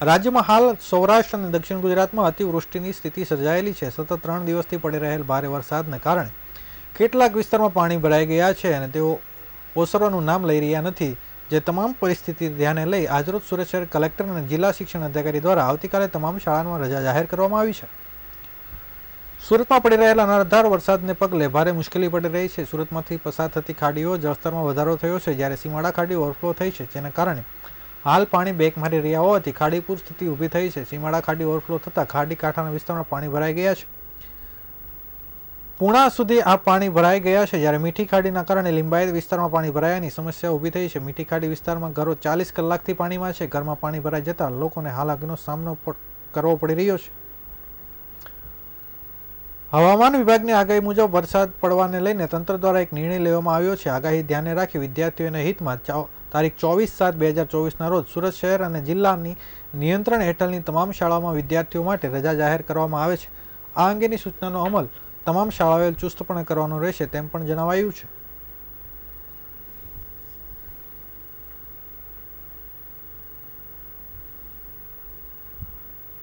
રાજ્યમાં હાલ સૌરાષ્ટ્ર અને દક્ષિણ ગુજરાતમાં અતિવૃષ્ટિની સ્થિતિ સર્જાયેલી છે. સતત ત્રણ દિવસથી પડી રહેલ ભારે વરસાદને કારણે કેટલાક વિસ્તારમાં પાણી ભરાઈ ગયા છે અને તેઓ ઓસરવાનું નામ લઈ રહ્યા નથી. જે તમામ પરિસ્થિતિ ધ્યાને લઈ આજરોજ સુરત શહેર કલેક્ટર અને જિલ્લા શિક્ષણ અધિકારી દ્વારા આવતીકાલે તમામ શાળામાં રજા જાહેર કરવામાં આવી છે. સુરતમાં પડી રહેલા અનરાધાર વરસાદને પગલે ભારે મુશ્કેલી પડી રહી છે. સુરતમાંથી પસાર થતી ખાડીઓ જળસ્તરમાં વધારો થયો છે. જ્યારે સીમાડા ખાડી ઓવરફ્લો થઈ છે, જેના કારણે હાલ પાણી બેક મારી રહ્યા હોવાથી ખાડીપુર સ્થિતિ ઊભી થઈ છે. સીમાડા ખાડી ઓવરફ્લો થતાં ખાડી કાંઠાના વિસ્તારમાં પાણી ભરાઈ ગયા છે. પૂણા સુધી આ પાણી ભરાઈ ગયા છે જ્યારે મીઠી ખાડીના કારણે લિંબાયત વિસ્તારમાં પાણી ભરાયાની સમસ્યા ઊભી થઈ છે. મીઠી ખાડી વિસ્તારમાં ઘરો ચાલીસ કલાકથી પાણીમાં છે. ઘરમાં પાણી ભરાઈ જતાં લોકોને હાલાકીનો સામનો કરવો પડી રહ્યો છે. હવામાન વિભાગની આગાહી મુજબ વરસાદ પડવાને લઈને તંત્ર દ્વારા એક નિર્ણય લેવામાં આવ્યો છે. આગાહી ધ્યાને રાખી વિદ્યાર્થીઓના હિતમાં તારીખ ચોવીસ સાત બે હજાર ચોવીસના રોજ સુરત શહેર અને જિલ્લાની નિયંત્રણ હેઠળની તમામ શાળાઓમાં વિદ્યાર્થીઓ માટે રજા જાહેર કરવામાં આવે છે. આ અંગેની સૂચનાનો અમલ તમામ શાળાઓએ ચુસ્તપણે કરવાનો રહેશે તેમ પણ જણાવાયું છે.